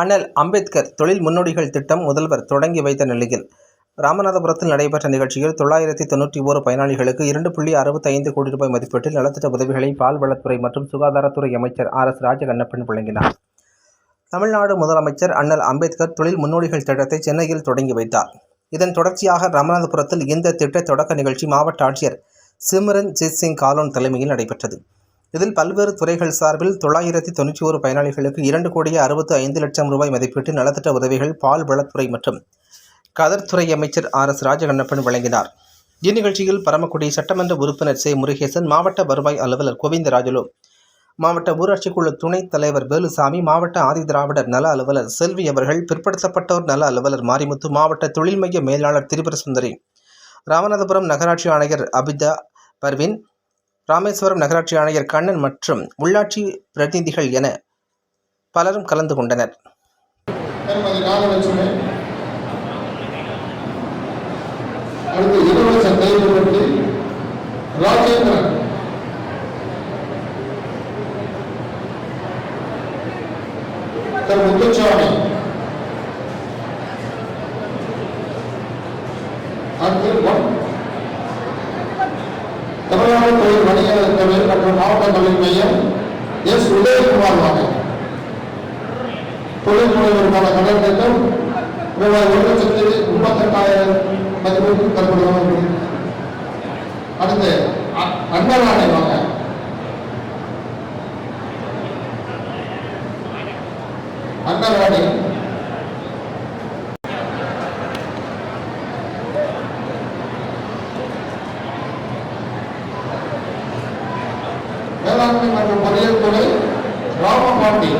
அண்ணல் அம்பேத்கர் தொழில் முன்னோடிகள் திட்டம் முதல்வர் தொடங்கி வைத்த நிலையில் ராமநாதபுரத்தில் நடைபெற்ற நிகழ்ச்சியில் தொள்ளாயிரத்தி தொண்ணூற்றி ஓரு பயனாளிகளுக்கு இரண்டு புள்ளி அறுபத்தைந்து கோடி ரூபாய் மதிப்பீட்டில் நலத்திட்ட உதவிகளை பால்வளத்துறை மற்றும் சுகாதாரத்துறை அமைச்சர் ஆர் எஸ் ராஜகண்ணப்பன் வழங்கினார். தமிழ்நாடு முதலமைச்சர் அண்ணல் அம்பேத்கர் தொழில் முன்னோடிகள் திட்டத்தை சென்னையில் தொடங்கி வைத்தார். இதன் தொடர்ச்சியாக ராமநாதபுரத்தில் இந்த திட்ட தொடக்க நிகழ்ச்சி மாவட்ட ஆட்சியர் சிம்ரன் ஜித் சிங் காலோன் தலைமையில் நடைபெற்றது. இதில் பல்வேறு துறைகள் சார்பில் தொள்ளாயிரத்தி தொண்ணூற்றி ஒரு பயனாளிகளுக்கு இரண்டு கோடியே அறுபத்து ஐந்து லட்சம் ரூபாய் மதிப்பீட்டில் நலத்திட்ட உதவிகள் பால் வளத்துறை மற்றும் கதர்துறை அமைச்சர் ஆர் எஸ் ராஜகண்ணப்பன் வழங்கினார். இந்நிகழ்ச்சியில் பரமக்குடி சட்டமன்ற உறுப்பினர் சே. முருகேசன் மாவட்ட வருவாய் அலுவலர் கோவிந்தராஜலு மாவட்ட ஊராட்சிக்குழு துணைத் தலைவர் வேலுசாமி மாவட்ட ஆதிதிராவிடர் நல அலுவலர் செல்வி அவர்கள் பிற்படுத்தப்பட்டோர் நல அலுவலர் மாரிமுத்து மாவட்ட தொழில் மைய மேலாளர் திரிபுர சுந்தரி ராமநாதபுரம் நகராட்சி ஆணையர் அபிதா பர்வின் ராமேஸ்வரம் நகராட்சி ஆணையர் கண்ணன் மற்றும் உள்ளாட்சி பிரதிநிதிகள் என பலரும் கலந்து கொண்டனர். முத்துச்சாமி அடுத்து தமிழ்நாடு தொழில் வணிகர் தொழில் மற்றும் மாவட்ட தொழில் மையம் எஸ். உதயகுமார் வாங்க. தொழில் முனைவருக்கான கடன் திட்டம் ரூபாய் ஒரு லட்சத்தி முப்பத்தெட்டாயிரம் மதிப்பிற்கு தற்போது அடுத்து அ- அன்னராணி வாங்க. அன்னராணி పథకాన్ని మనం మొదలుకొని గ్రామ పార్టీ